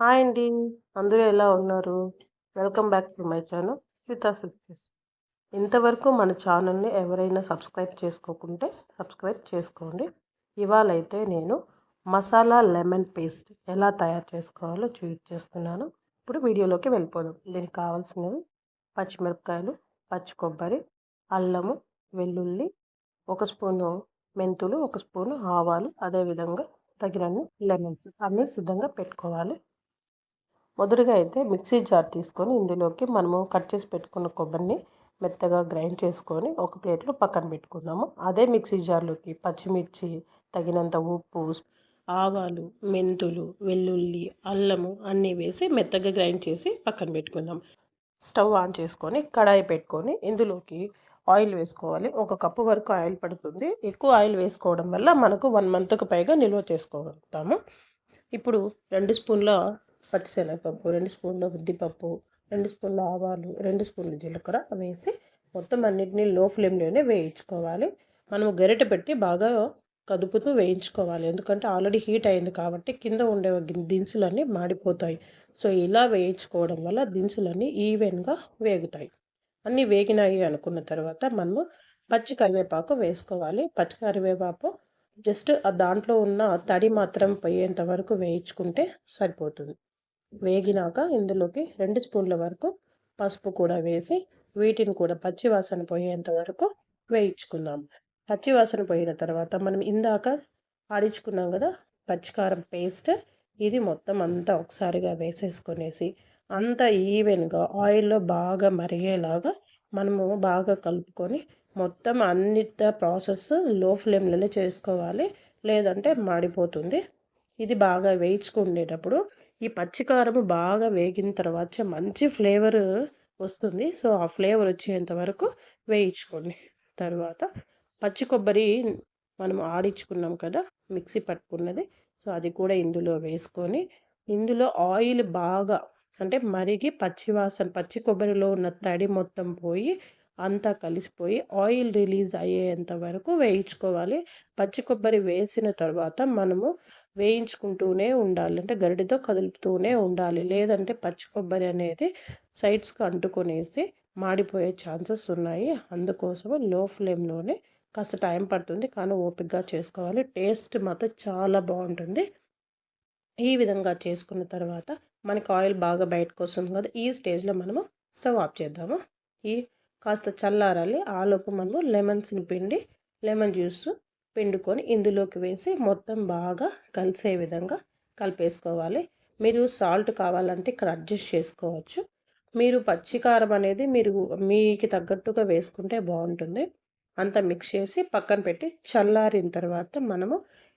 Hi అండి. అందరూ ఎలా ఉన్నారు? Welcome back to my channel Smitha success ఇంతవరకు మన ఛానల్ని ఎవరైనా సబ్స్క్రైబ్ చేసుకోకుంటే సబ్స్క్రైబ్ చేసుకోండి. ఇవాళ అయితే నేను మసాలా లెమన్ పేస్ట్ ఎలా తయారు చేసుకోవాలో చూపించేస్తున్నాను ఇప్పుడు వీడియోలోకి వెళ్ళిపోదాం. దీనికి కావాల్సినవి పచ్చిమిరపకాయలు పచ్చి కొబ్బరి అల్లము వెల్లుల్లి ఒక స్పూను మెంతులు ఒక స్పూను ఆవాలు అదేవిధంగా తగినన్ని లెమన్స్. అన్నీ సిద్ధంగా పెట్టుకోవాలి. మొదటిగా అయితే మిక్సీ జార్ తీసుకొని ఇందులోకి మనము కట్ చేసి పెట్టుకున్న కొబ్బరిని మెత్తగా గ్రైండ్ చేసుకొని ఒక ప్లేట్లో పక్కన పెట్టుకున్నాము. అదే మిక్సీ జార్లోకి పచ్చిమిర్చి తగినంత ఉప్పు ఆవాలు మెంతులు వెల్లుల్లి అల్లము అన్నీ వేసి మెత్తగా గ్రైండ్ చేసి పక్కన పెట్టుకుందాం. స్టవ్ ఆన్ చేసుకొని కడాయి పెట్టుకొని ఇందులోకి ఆయిల్ వేసుకోవాలి. ఒక కప్పు వరకు ఆయిల్ పడుతుంది. ఎక్కువ ఆయిల్ వేసుకోవడం వల్ల మనకు వన్ మంత్కి పైగా నిల్వ చేసుకోగలుగుతాము. ఇప్పుడు రెండు స్పూన్ల పచ్చిశనగపప్పు రెండు స్పూన్ల ఉద్దిపప్పు రెండు స్పూన్ల ఆవాలు రెండు స్పూన్ల జీలకర్ర వేసి మొత్తం అన్నిటినీ లో ఫ్లేమ్లోనే వేయించుకోవాలి. మనం గరిటె పెట్టి బాగా కదుపుతూ వేయించుకోవాలి. ఎందుకంటే ఆల్రెడీ హీట్ అయింది కాబట్టి కింద ఉండే దినుసులన్నీ మాడిపోతాయి. సో ఇలా వేయించుకోవడం వల్ల దినుసులన్నీ ఈవెన్గా వేగుతాయి. అన్నీ వేగినాయి అనుకున్న తర్వాత మనము పచ్చి కరివేపాకు వేసుకోవాలి. పచ్చి కరివేపాకు జస్ట్ దాంట్లో ఉన్న తడి మాత్రం పోయేంత వరకు వేయించుకుంటే సరిపోతుంది. వేగినాక ఇందులోకి రెండు స్పూన్ల వరకు పసుపు కూడా వేసి వీటిని కూడా పచ్చివాసన పోయేంత వరకు వేయించుకుందాం. పచ్చివాసన పోయిన తర్వాత మనం ఇందాక ఆడించుకున్నాం కదా పచ్చికారం పేస్ట్ ఇది మొత్తం అంతా ఒకసారిగా వేసేసుకునేసి అంతా ఈవెన్గా ఆయిల్లో బాగా మరిగేలాగా మనము బాగా కలుపుకొని మొత్తం అన్నిత ప్రాసెస్లో ఫ్లేమ్లోనే చేసుకోవాలి. లేదంటే మాడిపోతుంది. ఇది బాగా వేయించుకునేటప్పుడు ఈ పచ్చికారం బాగా వేగిన తర్వాత మంచి ఫ్లేవర్ వస్తుంది. సో ఆ ఫ్లేవర్ వచ్చేంత వరకు వేయించుకోండి. తర్వాత పచ్చి కొబ్బరి మనం ఆడించుకున్నాం కదా మిక్సీ పట్టుకున్నది. సో అది కూడా ఇందులో వేసుకొని ఇందులో ఆయిల్ బాగా అంటే మరిగి పచ్చివాసన పచ్చి కొబ్బరిలో ఉన్న తడి మొత్తం పోయి అంతా కలిసిపోయి ఆయిల్ రిలీజ్ అయ్యేంత వరకు వేయించుకోవాలి. పచ్చి కొబ్బరి వేసిన తర్వాత మనము వేయించుకుంటూనే ఉండాలి. అంటే గరిడితో కదులుతూనే ఉండాలి. లేదంటే పచ్చి కొబ్బరి అనేది సైడ్స్కి అంటుకొనేసి మాడిపోయే ఛాన్సెస్ ఉన్నాయి. అందుకోసం లో ఫ్లేమ్లోనే కాస్త టైం పడుతుంది. కానీ ఓపిక్గా చేసుకోవాలి. టేస్ట్ మాత్రం చాలా బాగుంటుంది. ఈ విధంగా చేసుకున్న తర్వాత మనకి ఆయిల్ బాగా బయటకు వస్తుంది కదా ఈ స్టేజ్లో మనము స్టవ్ ఆఫ్ చేద్దాము. ఈ కాస్త చల్లారాలి. ఆలోపు మనము లెమన్స్ని పిండి లెమన్ జ్యూస్ పిండుకొని ఇందులోకి వేసి మొత్తం బాగా కలిసే విధంగా కలిపేసుకోవాలి. మీరు సాల్ట్ కావాలంటే ఇక్కడ అడ్జస్ట్ చేసుకోవచ్చు. మీరు పచ్చికారం అనేది మీరు మీకు తగ్గట్టుగా వేసుకుంటే బాగుంటుంది. అంతా మిక్స్ చేసి పక్కన పెట్టి చల్లారిన తర్వాత మనము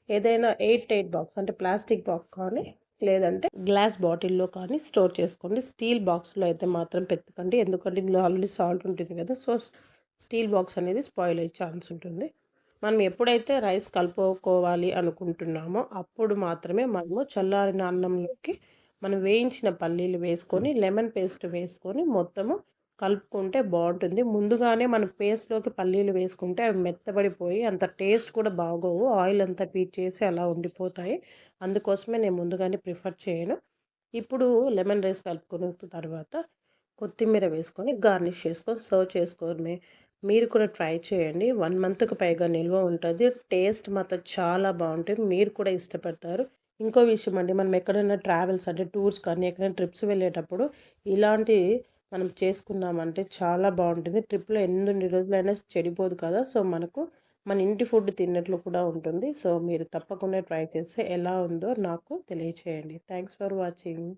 ఏదైనా ఎయిట్ ఎయిట్ బాక్స్ అంటే ప్లాస్టిక్ బాక్స్ కానీ లేదంటే గ్లాస్ బాటిల్లో కానీ స్టోర్ చేసుకోండి. స్టీల్ బాక్స్లో అయితే మాత్రం పెట్టకండి. ఎందుకంటే ఇందులో ఆల్రెడీ సాల్ట్ ఉంటుంది కదా సో స్టీల్ బాక్స్ అనేది స్పాయిల్ అయ్యే ఛాన్స్ ఉంటుంది. మనం ఎప్పుడైతే రైస్ కలుపుకోవాలి అనుకుంటున్నామో అప్పుడు మాత్రమే మనము చల్లారిన అన్నంలోకి మనం వేయించిన పల్లీలు వేసుకొని లెమన్ పేస్ట్ వేసుకొని మొత్తము కలుపుకుంటే బాగుంటుంది. ముందుగానే మనం పేస్ట్లోకి పల్లీలు వేసుకుంటే అవి మెత్తబడిపోయి అంత టేస్ట్ కూడా బాగోవు. ఆయిల్ అంతా పీట్ చేసి అలా ఉండిపోతాయి. అందుకోసమే నేను ముందుగానే ప్రిఫర్ చేయను. ఇప్పుడు లెమన్ రైస్ కలుపుకున్న తర్వాత కొత్తిమీర వేసుకొని గార్నిష్ చేసుకొని సర్వ్ చేసుకొని మీరు కూడా ట్రై చేయండి. వన్ మంత్కి పైగా నిల్వ ఉంటుంది. టేస్ట్ మాత్రం చాలా బాగుంటుంది. మీరు కూడా ఇష్టపడతారు. ఇంకో విషయం అండి. మనం ఎక్కడైనా ట్రావెల్స్ అంటే టూర్స్ కానీ ఎక్కడైనా ట్రిప్స్ వెళ్ళేటప్పుడు ఇలాంటి మనం చేసుకున్నామంటే చాలా బాగుంటుంది. ట్రిప్లో ఎన్ని రోజులైనా చెడిపోదు కదా. సో మనకు మన ఇంటి ఫుడ్ తిన్నట్లు కూడా ఉంటుంది. సో మీరు తప్పకుండా ట్రై చేస్తే ఎలా ఉందో నాకు తెలియచేయండి. Thanks for watching.